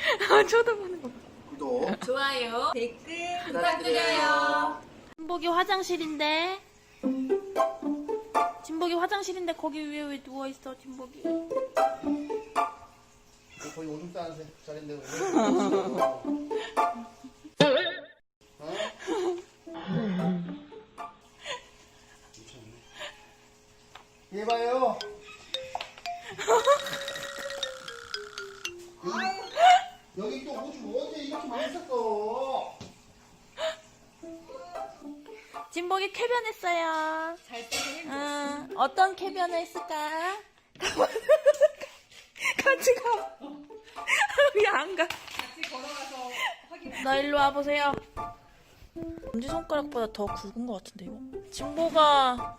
아, 쳐다보는 거. 봐. 구독 좋아요, 댓글 부탁드려요. 진복이 화장실인데. 진복이 화장실인데 거기 위에 왜 누워 있어, 진복이? 거의 오줌 싸는 자리인데 왜? 어? 얘 봐요. 여기, 여기 또 오줌 언제 이렇게 많이 쌌어? 진복이 쾌변했어요. 잘 응, 어떤 쾌변을 했을까? 같이 가. 왜안 가? 같이 걸어가서 확인. 나 일로 와보세요. 엄지손가락보다 더 굵은 것 같은데, 이거? 진보가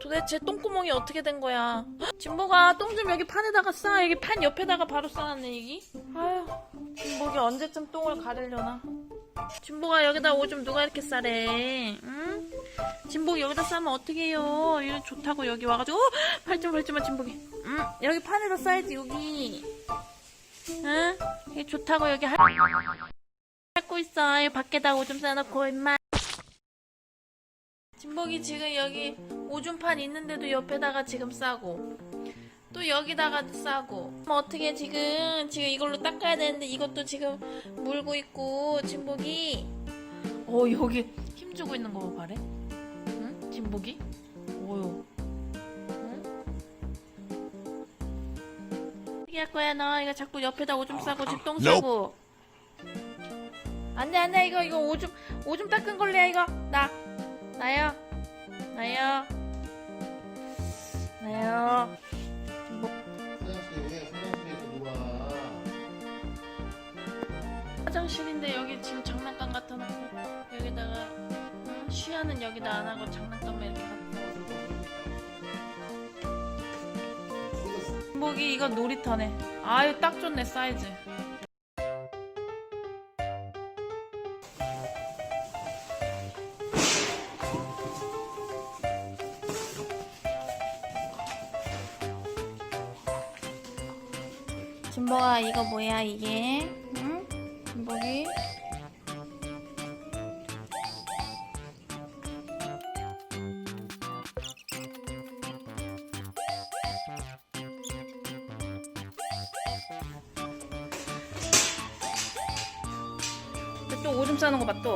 도대체 똥구멍이 어떻게 된 거야? 진보가 똥 좀 여기 판에다가 싸. 여기 판 옆에다가 바로 싸놨네, 여기. 아휴, 진복이 언제쯤 똥을 가리려나? 진보가 여기다 오줌 누가 이렇게 싸래? 응? 진복이 여기다 싸면 어떡해요? 이거 좋다고 여기 와가지고, 어? 발좀 발좀만 진복이. 응? 여기 판에다 싸야지, 여기. 응? 이게 좋다고 여기 할. 찾고 있어. 이 밖에다 오줌 싸놓고 임마. 진복이 지금 여기 오줌판 있는데도 옆에다가 지금 싸고 또 여기다가 싸고. 뭐 어떻게 지금 지금 이걸로 닦아야 되는데 이것도 지금 물고 있고 진복이. 어 여기 힘주고 있는 거 봐래. 응? 진복이? 오요 응? 어떻게 할 거야 너? 이거 자꾸 옆에다 오줌 싸고 집똥 싸고. 안돼 안돼 이거 이거 오줌 오줌 닦은 걸래야 이거. 나 나요? 나요? 나요? 누가 화장실인데 여기 지금 장난감 갖다 놓고 여기다가 응? 쉬하는 여기다 안 하고 장난감만 이렇게 갖다 놓고. 목이 이거 놀이터네. 아유 딱 좋네 사이즈 진보가 이거 뭐야 이게? 응? 근데 또 오줌 싸는 거 봐 또.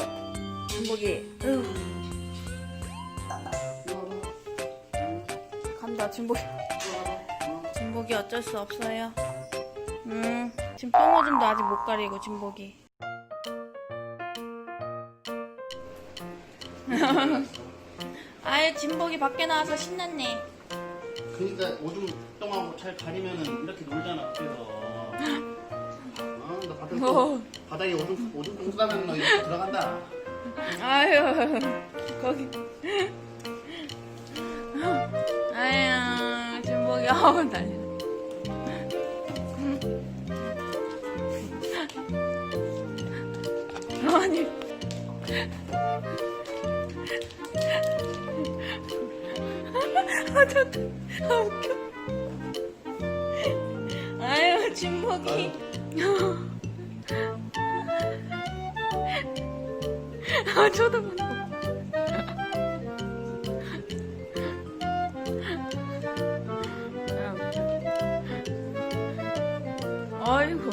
진복이. 으. 간다 진복이. 진복이 어쩔 수 없어요. 음, 지금 똥오줌도 아직 못 가리고 진복이. 아예 진복이 밖에 나와서 신났네. 그러니까 오줌 똥하고 잘 가리면은 이렇게 놀잖아 밖에서. 어, 나 바닥에, 어. 바닥에 오줌 오줌 똥 싸면 너 이렇게 들어간다. 아유, 거기. 아유, 진복이 아우 난리. 아니. 아, 저, 아, 웃겨. 아유, 진복이. 아, 쳐다보는 거. 아. 아이고.